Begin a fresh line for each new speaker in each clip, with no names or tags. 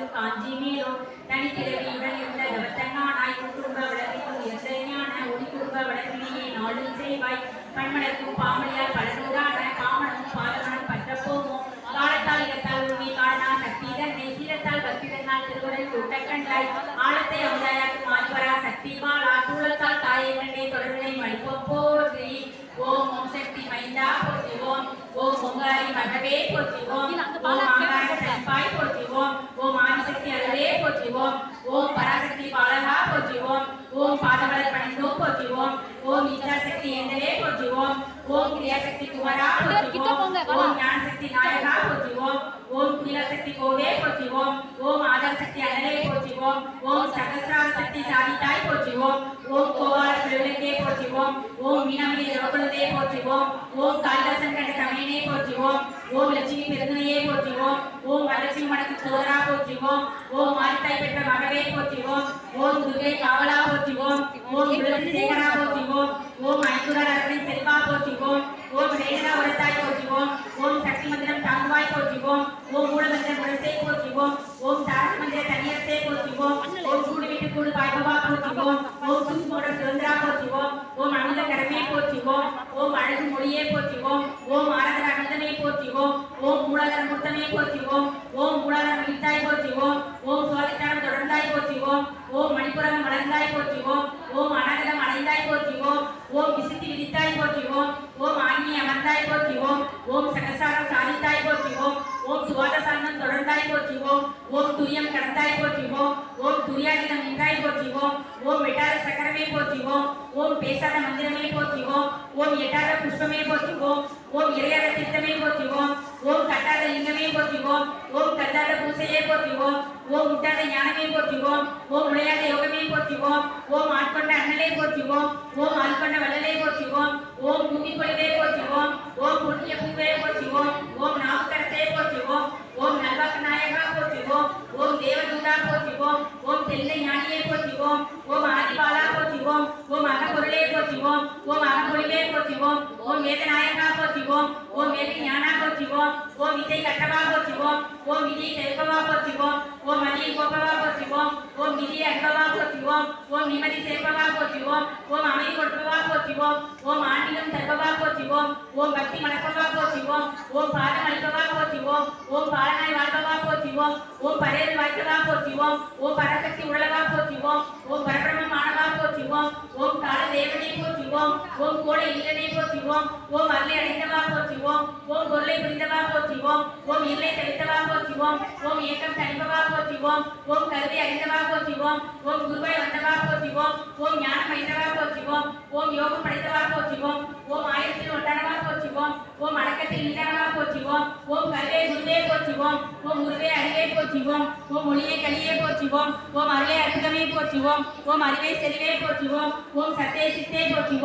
பிறவினை காஞ்சி மேலும் தனிப்பிறவியுடன் இருந்த தவத்தங்கானாய் குடும்ப விளக்கிலும் உயர்ந்த ஒளி குடும்ப விளக்கிலேயே நாளில் செய்வாய் கண்மணக்கும் பாமணியால் பலனூரான காமனும் பாதமனம் பற்ற போவோம் காலத்தால் இடத்தால் உண்மை காரணா சக்தி தன்னை சீரத்தால் பக்திதனால் திருவருள் கூட்ட ஆழத்தை அமுதாயாக்கு மாய்வரா சக்தி மாலா தூளத்தால் தாயை கண்டே தொடர்பினை மழிப்போம் போற்றி ஓம் ஓம் சக்தி மைந்தா போற்றி ஓம் ஓம் ஓங்காரி மகவே போற்றி ஓம் ஓம் ஆங்கார சப்பாய் போற்றி ஓம் ஆதிசக்தி அருளே போற்றி ஓம் பராசக்தி பாலகா போற்றி ஓம் ஓம் பாதமலர் பணிந்தோம் போற்றி ஓம் ஓம் இச்சாசக்தி ஏந்தலே போற்றி ஓம் கிரியாசக்தி குமரா போற்றி
கிட்ட போங்க,
ஓம் ஞானசக்தி நாயகா போற்றி ஓம் குடிலசக்தி கோவே போற்றி ஓம் ஓம் ஆதாரசக்தி அனலே போற்றி ஓம் சகசிரா சக்தி சாதித்தாய் போற்றி ஓம் ஓம் கோவால ஓம் மீனாமணி திரௌபதியை திரவகுலதே ஓம் காளிதாசன் கண்ட கமையனே போற்றி ஓம் லட்சுமி பெருந்தனையே போற்றி ஓம் ஓம் வரலட்சுமி மடக்கு சோதரா போற்றி ஓம் மாரித்தாய் பெற்ற மகவே போற்றி ஓம் துர்கை காவலா போற்றி ஓம் சேகரா போற்றி ஓம் ஓம் ஐந்துரர் செல்வா போற்றி ஓம் ஓம் ரேகரா உரத்தாய் போற்றி ஓம் சக்தி மந்திரம் தாங்குவாய் போற்றுவோம் ஓம் ஓம் மூலமந்திர முரசை போற்றி ஓம் தாரக மந்திர தனியத்தை போற்றுவோம் ஓம் கூடு வீட்டு கூடு பாய்பவா போற்றுவோம் ஓம் ஓம் சுந்தோட சுதந்திரா போற்றுவோம் ஓம் ஓம் அமிர்த கரமே போற்றி ஓம் அழகு மொழியே போற்றுவோம் ஓம் ஓம் ஆரதர அமிர்தமே போற்றி ஓம் மூலாதார முத்தமே போற்றுவோம் ஓம் மூலாதார மிளித்தாய் போற்றுவோம் ஓம் சுவாதித்தாரம் தொடர்ந்தாய் போற்றுவோம் ஓம் ஓம் மணிப்புரம் மலர்ந்தாய் போற்றுவோம் ஓம் ஓம் அனகதம் அடைந்தாய் போற்றி ஓம் விசித்தி விதித்தாய் போற்றி ஓம் ஆங்கி அமர்ந்தாய் போற்றி ஓம் சகசாரம் சாதித்தாய் போற்றி ஓம் ஓம் தொடர்ந்தாய் போற்றி ஓம் துரியம் கடந்தாய் போற்றி ஓம் துரியாகிதம் நின்றாய் போற்றி ஓம் வெட்டார சக்கரமே போற்றி ஓம் பேசாத மந்திரமே போற்றி ஓம் ஓம் எட்டாத புஷ்பமே போற்றி ஓம் இறையாத திட்டமே போற்றி ஓம் கட்டாத லிங்கமே போற்றி ஓம் கட்டாத பூசையே போற்றி ஓம் ஓம் முட்டாத ஞானமே போற்றி ஓம் ஓம் உடையாத யோகமே போற்றி ஓம் ஓம் ஆட்கொண்ட அண்ணலே போற்றி ஓம் ஓம் ஆட்கொண்ட வள்ளலே போற்றி ஓம் பூமி பொழிவே போற்றி ஓம் புண்ணிய பூவே போற்றி ஓம் நாவுக்கரசே போற்றி ஓம் ஓம் நல்வாக்கு நாயகா போற்றி ஓம் ஓம் தேவதூதா போற்றி ஓம் ஓம் தெல்லை ஞானியே போற்றி ஓம் ஓம் ஆதிபாலா போற்றி ஓம் ஓம் அகப்பொருளே போற்றி ஓம் ஓம் அகப்பொழிவே போற்றி ஓம் ஓம் வேதநாயகா போற்றி ஓம் ஓம் வேத ஞானா போற்றி ஓம் ஓம் வித்தை கட்டவா போற்றி ஓம் ஓம் விதியை தெல்பவா போற்றி ஓம் ஓம் மதியை கோப்பவா போற்றி ஓம் ஓம் விதியை அன்பவா போற்றி ஓம் ஓம் நிம்மதி சேர்ப்பவா போற்றி ஓம் ஓம் அமைதி ஓம் ஓம் தருபவா போற்றி ஓம் பக்தி மணப்பவா போற்றி ஓம் பாடம் அளிப்பவா போற்றி ஓம் பாலனாய் வாழ்பவா போற்றி ஓம் பரையல் வாய்க்கவா போற்றி ஓம் பரசக்தி உடலவா போற்றி ஓம் பரபிரமமானவா போற்றி ஓம் ஓம் கால தேவனை ஓம் கோடை இல்லனை போற்றி ஓம் ஓம் அருளை அடைந்தவா போற்றி ஓம் பொருளை புரிந்தவா போற்றி ஓம் இல்லை தெளித்தவா போற்றி ஓம் ஓம் ஏக்கம் தணிப்பவா போற்றி ஓம் ஓம் அறிந்தவா போற்றி ஓம் ஓம் குருவாய் வந்தவா போற்றி ஓம் ஞானம் அடைந்தவா போற்றி ஓம் யோகம் படைத்தவா போற்றி ஓம் ஆயிரத்தில் ஒன்றானவா போற்றி ஓம் அடக்கத்தில் நின்றனவா போற்றி ஓம் கருவே குருவே போற்றி ஓம் குருவே அறிவே போற்றி ஓம் ஓம் கலியே போற்றி ஓம் அருளை அற்புதமே போற்றி ஓம் ஓம் செல்வே செறிவே ஓம் சத்தே சித்தே போற்றி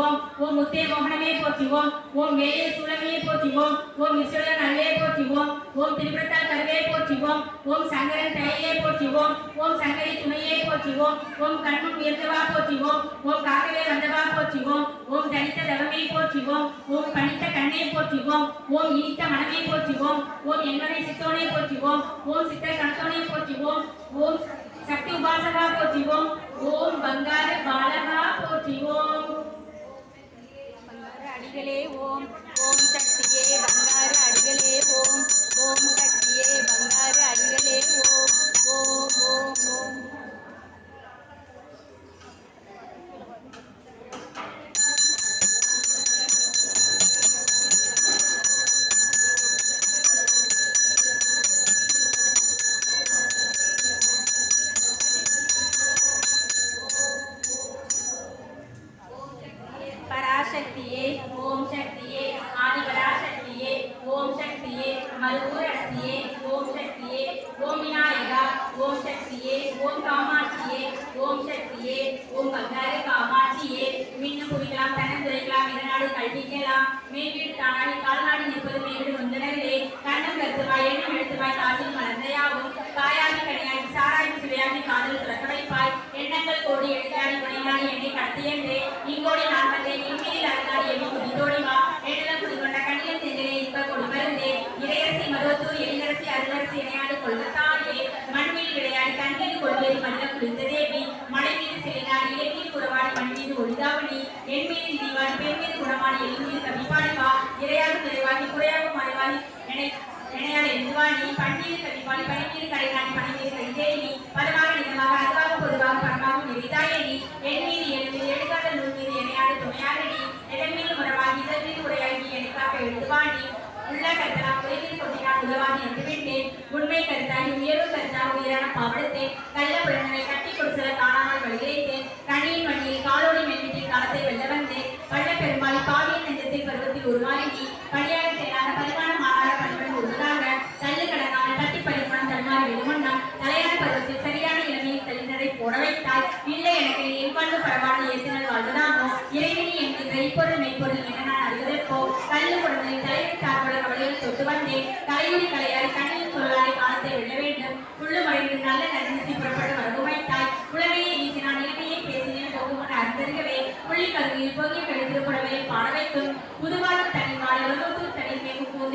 ஓம் ஓம் முத்தே மோகனமே போற்றி ஓம் ஓம் வேலே சூழமே போற்றி ஓம் ஓம் விஸ்வரன் நல்லே போற்றி ஓம் ஓம் திரிபுரத்தால் கருவே போற்றி ஓம் ஓம் சங்கரன் தயையே போற்றி ஓம் ஓம் சங்கரி துணையே போற்றி ஓம் ஓம் கண்முன் உயர்ந்தவா போற்றி ஓம் ஓம் காக்கவே வந்தவா போற்றி ஓம் ஓம் தனித்த தவமே போற்றி ஓம் ஓம் பணித்த கண்ணே போற்றி ஓம் ஓம் இனித்த மனமே போற்றி ஓம் ஓம் என்பனை சித்தோனே போற்றி ஓம் ஓம் சித்தர் கணத்தோனே போற்றி ஓம் ஓம் சக்தி உபாசகா போற்றி ஓம் ஓம் பங்கார பாலகா போற்றி ஓம்
பங்காரு அடிகளே ஓம் ஓம் சக்தியே பங்காரு அடிகளே ஓம் ஓம் சக்தியே பங்காரு அடிகளே ஓம் ஓம் ஓம் ஓம்.
சக்தியே ஓம் சக்தியே ஆதிபரா சக்தியே ஓம் சக்தியே மருவூரத்தியே ஓம் சக்தியே ஓம் விநாயகா ஓம் சக்தியே ஓம் காமாட்சியே ஓம் சக்தியே ஓம் பங்கார காமாட்சியே. மின்னு குவிக்கலாம் தன்னந்துரைக்கலாம் இதனாடு கல்விக்கலாம் மேல்வீடு தானாடி கால்நாடி நிற்பது மேல்வீடு வந்தனர்களே. கண்ணம் கருத்துவாய் எண்ணம் எழுத்துவாய் காசில் மலர்ந்தையாகும். காயாகி கனியாகி சாராகி சுவையாகி காதல் துறக்க வைப்பாய். எண்ணங்கள் கோடி எழுத்தாடி புனையாடி என்னை கடத்தியன்றே. இங்கோடி ஒளிதாவணி என் மீது தீவாடி பெண் மீது குணமாடி என் மீது கவிப்பாடி நிறைவாகி குறையாக மறைவாகி என்னை இணையால் எழுதுவாணி பன்னீர் கவிப்பாடி பனிமீது கடைநாடி பனிமீது கைதேனி பலமாக நிஜமாக அதுவாக பொதுவாக பரமாக நெறிதாயணி என் மீது என் எடுக்காத நூல் மீது இணையாடு துணையாரணி எதன் மீது முறவாகி இதன் மீது உரையாகி எனக்காக எழுதுவாணி உள்ள கருத்தலாம் உலகில் கொட்டினான் உலவாதி என்று விட்டேன் உண்மை கருத்தாகி உயர்வு கருத்தாக உயரான பாவடத்தை நல்ல பிறந்தனை கட்டி கொடுசல காணாமல் வழிகிறேன் கனியின் வழியில் காலோடி மென்னிட்டில் காலத்தை வெல்ல வந்தேன் வல்ல பெருமாள் பாவியின் நெஞ்சத்தில் வழங்கி உருவாகி பணியாக தேனாக பரிமாண மாறாத பணிவன் உருவதாக தள்ளு கடனான தட்டி பரிமாணம் தன்மாறி விடுமண்ணம் தலையான பருவத்தில் சரியான இளமையில் தெளிந்ததை போட வைத்தால் இல்லை எனக்கு என் பரவான ஏற்றினால் வாழ்வதாமோ இறைவனி என்று இப்பொருள் மெய்ப்பொருள் என நான் அறிவதற்கோ கல்லு குழந்தையில் தலைவர் சார்போட கவலையில் தொட்டு வந்தேன். தலையுடி கலையாரி கண்ணில் சொல்லாலை காலத்தை விட வேண்டும். புல்லு மறைந்து நல்ல நன்னிசி புறப்பட்டு வரவு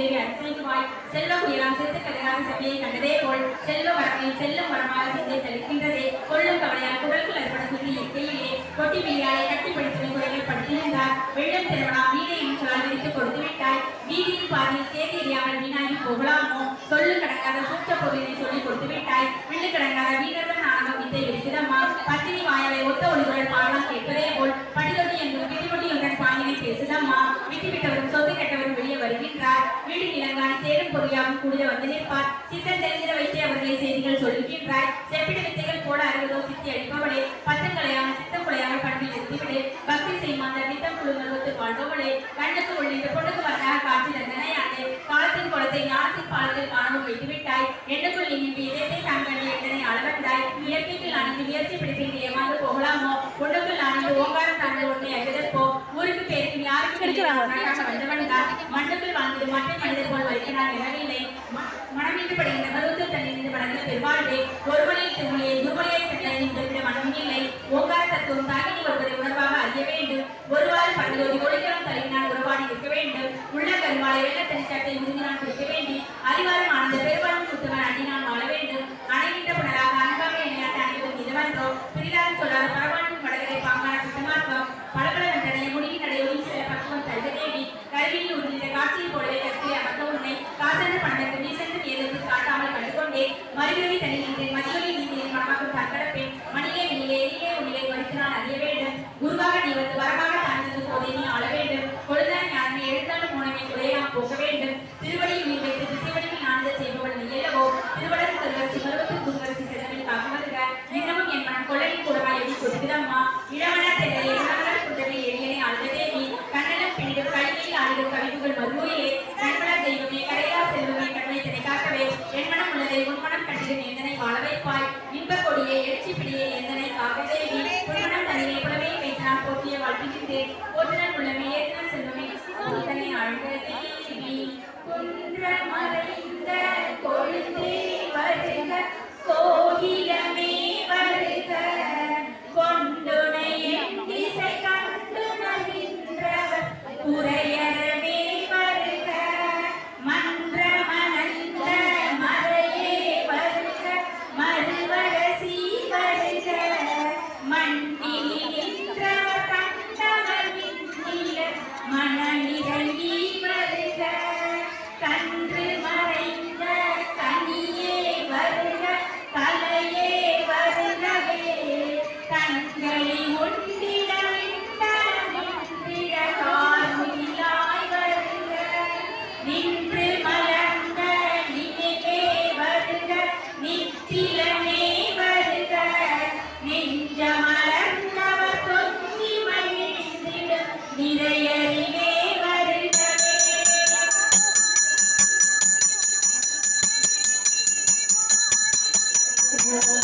மேகும் பூந்தேவி செல்வம் செல்வ உயரம் சிறுத்து கதிராக செவியை கண்டதே போல் செல்வ வரமையில் செல்லும் வரமாக சிந்தை தெளிக்கின்றதே கொள்ளும் கவலையால் குடல்கள் அற்பட சொல்லி இயற்கையிலே கொட்டி பிரியாலை கட்டி படித்து குறைகள் படுத்திருந்தார். வெள்ளம் திருமணா வீடை என்றால் விரித்து கொடுத்து விட்டாய். வீதியின் பாதையில் தேதி அறியாமல் வீணாகி போகலாமோ? சொல்லு கடக்காத சூற்ற பொருளினை சொல்லி கொடுத்து விட்டாய். வில்லு கடங்காத வீரர்கள் நாடகம் வித்தை விரிக்குதம்மா பத்தினி வாயவை ஒத்த ஒளிகுரல் பாடலாம் கேட்பதே போல் படிதொட்டி பாங்கினை பேசுதம்மா. விட்டு விட்டவரும் சொத்து கெட்டவரும் வெளியே வருகின்றார். வீடு நிலங்காணி தேடும் பொறியாகவும் கூடிய வந்து நிற்பார். சித்தம் தெரிந்திட வைத்து அவர்களை செய்திகள் சொல்லுகின்றாய் செப்பிட வித்தைகள் போட அறிவதோ சித்தி அளிப்பவளே பத்தம் கலையாமல் சித்தம் குலையாமல் பண்பில் நிறுத்திவிடு. பக்தி செய்மாந்த வித்தம் குழுங்கள் ஒத்து வாழ்பவளே. கண்ணுக்கு உள்ளிட்ட பொண்ணுக்கு வந்தாக காட்சி யாருக்கு வந்தவன் தான் மற்ற மனிதர் போல் வருகிறான் எனவில்லை மனமிட்டு படுகின்ற கருத்து தன்னிருந்து வளர்ந்த பெருவாழ்வே ஒருவனில் திருமொழியை துர்மொழியை பெற்ற மனம் இல்லை ஓங்கார தத்துவம் தாகினி ஒருவரை உணர்வாக அறிய வேண்டும் ஒருவாறு படுகோடி ஒளிகளும் தழுவினால் உறவாடி இருக்க வேண்டும் உள்ள கருமாலை வெள்ள தனிச்சாட்டை உறுதினால் குடிக்க வேண்டி அறிவாரம் ஆனந்த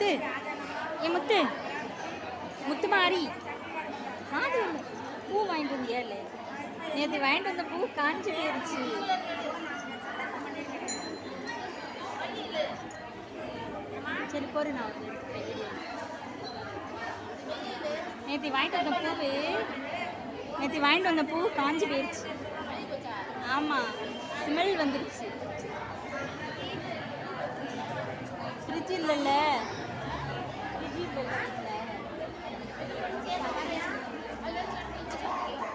முத்து ஏ முத்து முத்து மாறி காது பூ வாங்கிட்டு வந்தியா இல்லை நேற்று வாங்கிட்டு வந்த பூ காஞ்சி போயிருச்சு சரி போரு நான் நேற்று வாங்கிட்டு வந்த பூவு நேற்று வாங்கிட்டு வந்த பூ காஞ்சி போயிருச்சு ஆமாம் ஸ்மெல் வந்துருச்சு ஃப்ரிட்ஜ் இல்லைல்ல 알려줄게요.